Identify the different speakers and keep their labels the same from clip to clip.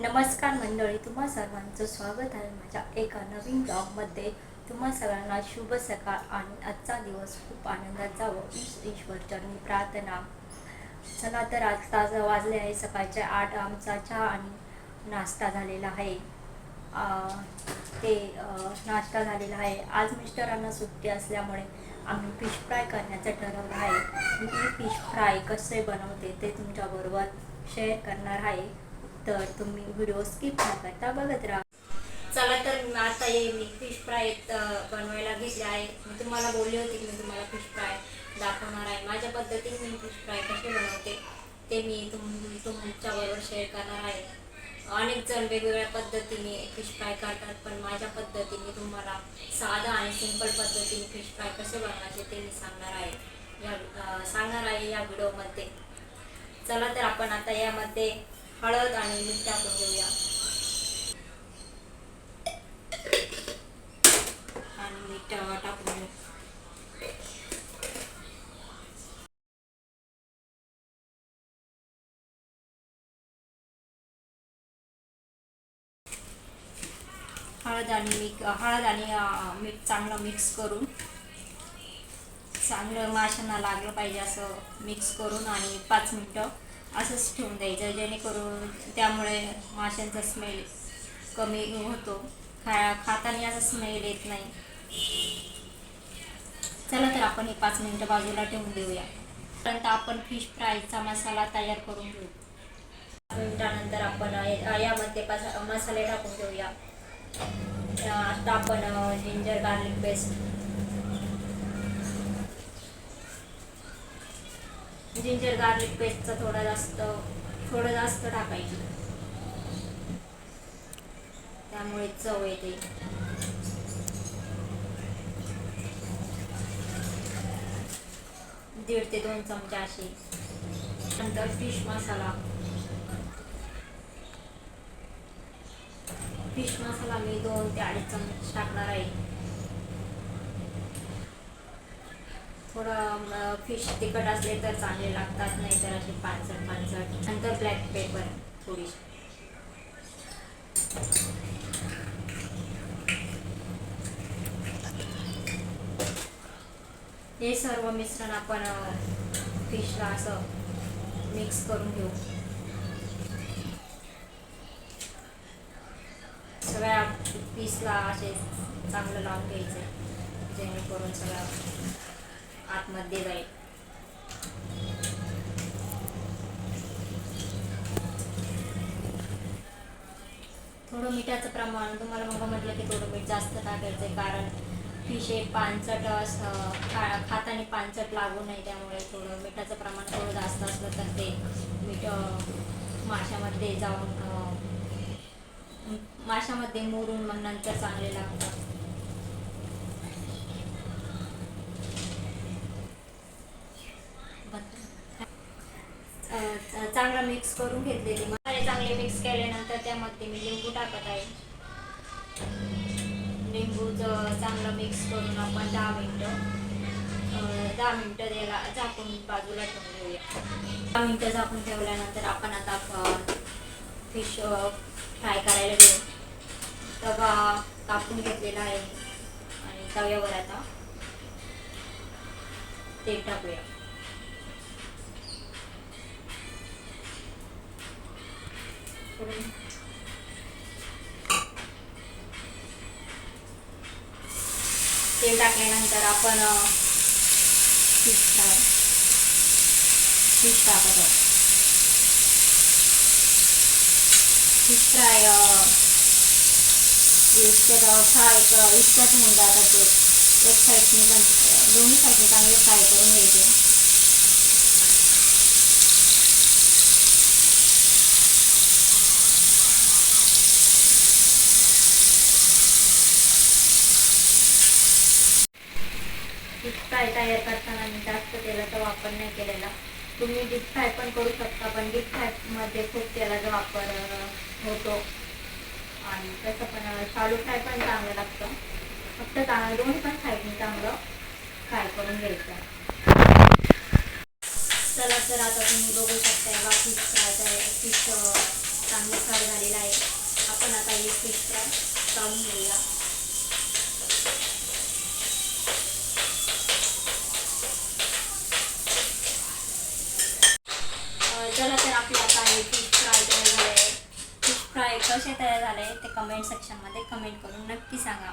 Speaker 1: नमस्कार मंडळी तुम्हा सर्वांचं स्वागत आहे माझ्या एका नवीन ब्लॉगमध्ये. तुम्हा सगळ्यांना शुभ सकाळ आणि आजचा दिवस खूप आनंदात जावं ईश ईश्वर चरणी प्रार्थना. चला तर आज ताज वाजले आहे सकाळच्या आठ आमचा चहा आणि नाश्ता झालेला आहे. ते नाश्ता झालेला आहे. आज मिस्टरांना सुट्टी असल्यामुळे आम्ही फिश फ्राय करण्याचं ठरवलं आहे. मी फिश फ्राय कसे बनवते ते तुमच्याबरोबर शेअर करणार आहे. तर तुम्ही व्हिडिओ स्किप न करता बघत राहा. चला तर आता हे मी फिश फ्राय बनवायला घेतले आहे. मी तुम्हाला बोलली होती की मी तुम्हाला फिश फ्राय दाखवणार आहे. माझ्या पद्धतीने मी फिश फ्राय कसे बनवते ते मी तुम तुमच्याबरोबर शेअर करणार आहे. अनेक जण वेगवेगळ्या पद्धतीने फिश फ्राय करतात पण माझ्या पद्धतीने तुम्हाला साधा आणि सिंपल पद्धतीने फिश फ्राय कसे बनवायचे ते मी सांगणार आहे. या सांगणार आहे या व्हिडिओमध्ये चला तर आपण आता यामध्ये हळद आणि मीठ टाकून घेऊया. आणि मीठ टाकून घेऊ. हळद आणि मीठ हळद आणि मीठ चांगलं मिक्स करून चांगलं माशांना लागलं पाहिजे असं मिक्स करून आणि पाच मिनटं असंच ठेवून द्यायचं जेणेकरून त्यामुळे माशांचा स्मेल कमी होतो. खा खाताना असा स्मेल येत नाही. चला तर आपण हे पाच मिनटं बाजूला ठेवून देऊया. पर्यंत आपण फिश फ्रायचा मसाला तयार करून घेऊ. पाच मिनटानंतर आपण या- यामध्ये मसाले टाकून देऊया. आता आपण ginger garlic paste ginger garlic पेस्टचं थोडं जास्त थोडं जास्त टाकायची. त्यामुळे चव येते. दीड ते दोन चमचे असे. नंतर फिश मसाला. फिश मसाला मी दोन ते अडीच चमचे टाकणार आहे. थोडं फिश तिखट असले तर चांगले लागतात नाही तर असे पानसट पानसट नंतर ब्लॅक पेपर थोडीशी. हे सर्व मिश्रण आपण फिशला असं मिक्स करून घेऊ. सगळ्या पीसला असे चांगलं लावून घ्यायचं जेणेकरून सगळं आतमध्ये जाईल. थोडं मिठाचं प्रमाण तुम्हाला मग म्हटलं की थोडं मीठ जास्त टाकायचं आहे कारण फिश हे पानचट खाताने पानचट लागू नये त्यामुळे थोडं मिठाचं प्रमाण थोडं जास्त असलं तर ते मीठ माशामध्ये जाऊन माशामध्ये मुरून मग नंतर चांगले लागतात. चांगला मिक्स करून घेतलेली मसाले चांगले मिक्स केल्यानंतर त्यामध्ये मी लिंबू टाकत आहे. लिंबूचं चांगलं मिक्स करून आपण दहा मिनटं दहा मिनटं त्याला झाकून बाजूला ठेवून देऊया. दहा मिनटं झाकून ठेवल्यानंतर आपण आता फिश फ्राय करायला घेऊ. तवा कापून घेतलेला आहे आणि तव्यावर आता तेल टाकूया. करून तेल टाकल्यानंतर आपण फिश फ्राय फिश टाकत आहोत फिश फ्राय इतक्यात फ्राय इतक्यात होऊन जातात ते एक साईडने पण दोन्ही साईडने चांगले फ्राय करून घ्यायचे डीप फ्राय तयार करताना मी जास्त तेलाचा वापर नाही केलेला तुम्ही डीप फ्राय पण करू शकता पण डीप फ्रायमध्ये खूप तेलाचा वापर होतो. आणि तसं पण शालू फ्राय पण चांगलं लागतं. फक्त चांगलं दोन्ही पण साईडने चांगलं फ्राय करून घ्यायचं. चला तर आता तुम्ही बघू शकता बा फिश फ्राय फिश चांगलं फ्राय झालेलं आहे. आपण आता हे फिश फ्राय काढून घेऊया कसे तयार झाले ते कमेंट सेक्शनमध्ये कमेंट करून नक्की सांगा.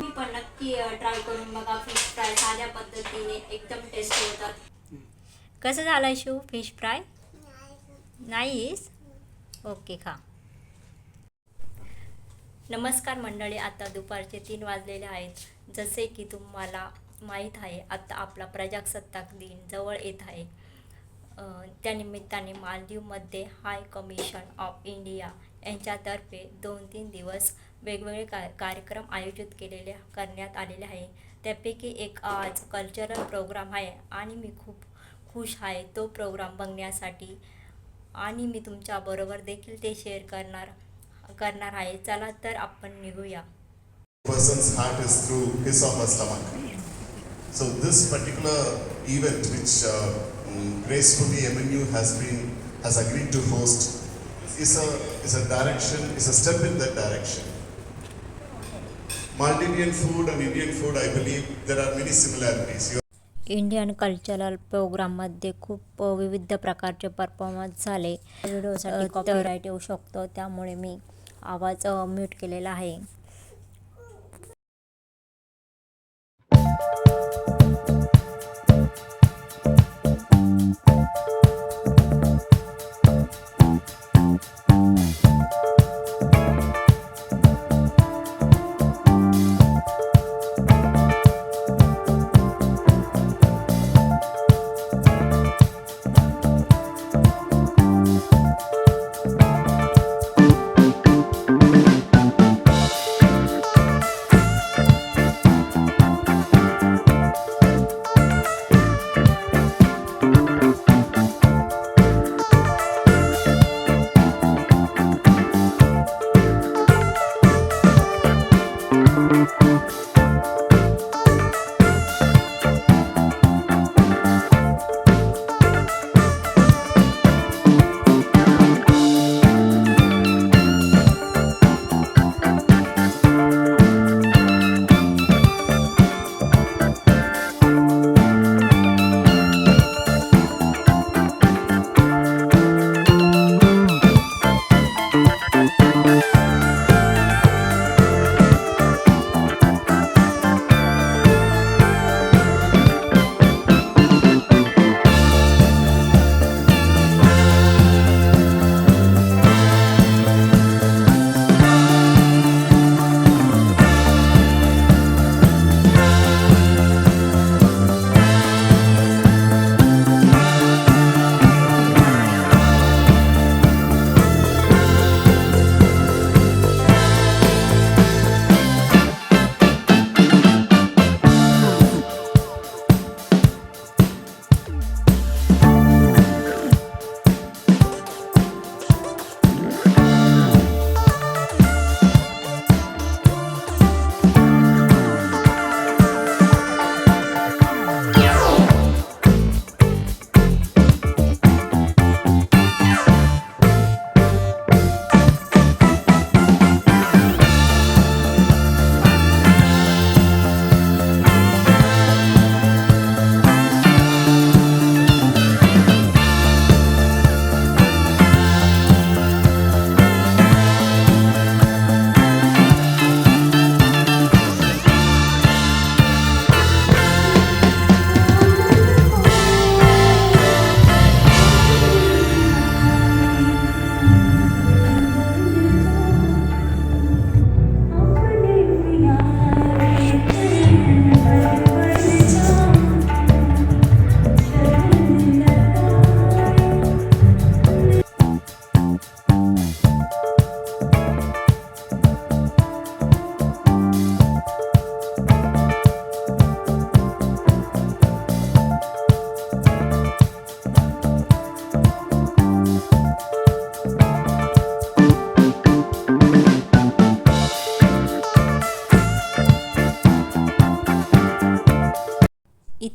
Speaker 1: मी पण नक्की ट्राय करून बघा फिश फ्राय साध्या पद्धतीने एकदम टेस्टी होतात. कसं झालं शिव फिश फ्राय नाहीस? ओके खा. नमस्कार मंडळी आता दुपारचे तीन वाजलेले आहेत. जसे की तुम्हाला माहीत आहे आता आपला प्रजासत्ताक दिन जवळ येत आहे. त्यानिमित्ताने मालदीवमध्ये हाय कमिशन ऑफ इंडिया यांच्यातर्फे दोन तीन दिवस वेगवेगळे का कार्यक्रम आयोजित केलेले करण्यात आलेले आहे. त्यापैकी एक आज कल्चरल प्रोग्राम आहे आणि मी खूप खुश आहे. तो प्रोग्राम बघण्यासाठी आणि मी तुमच्याबरोबर देखील ते शेअर करणार करणार आहे. चला तर आपण निघूया.
Speaker 2: Person's heart is through his or her stomach. So this particular event, which uh, gracefully MNU has been has agreed to host, is a is a direction, is a step in that direction. Maldivian food and Indian food, I believe there are many similarities. You
Speaker 1: Indian cultural प्रोग्राममध्ये खूप विविध प्रकारचे performance झाले व्हिडिओसाठी copyright येऊ शकतो त्यामुळे मी आवाज म्यूट केलेला आहे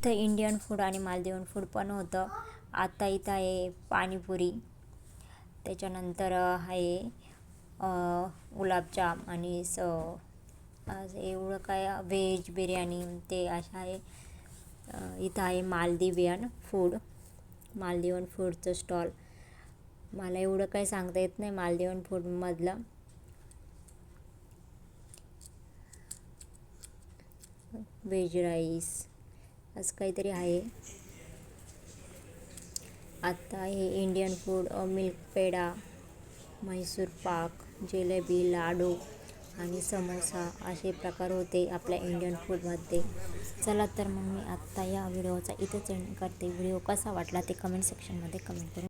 Speaker 1: इथं इंडियन फूड आणि मालदीवन फूड पण होतं. आता इथं आहे पाणीपुरी. त्याच्यानंतर आहे गुलाबजाम आणि स एवढं काय व्हेज बिर्याणी ते अशा आहे. इथं आहे मालदिवियन फूड मालदिवन फूडचं स्टॉल मला एवढं काही सांगता येत नाही मालदिवन फूडमधलं व्हेज राईस असं काहीतरी आहे. आत्ता हे Indian food milk peda Mysore pak jalebi laddu आणि समोसा असे प्रकार होते आपल्या इंडियन फूडमध्ये चला तर मग मी आत्ता या व्हिडिओचा इथंच एंड करते. व्हिडिओ कसा वाटला ते कमेंट सेक्शनमध्ये कमेंट करून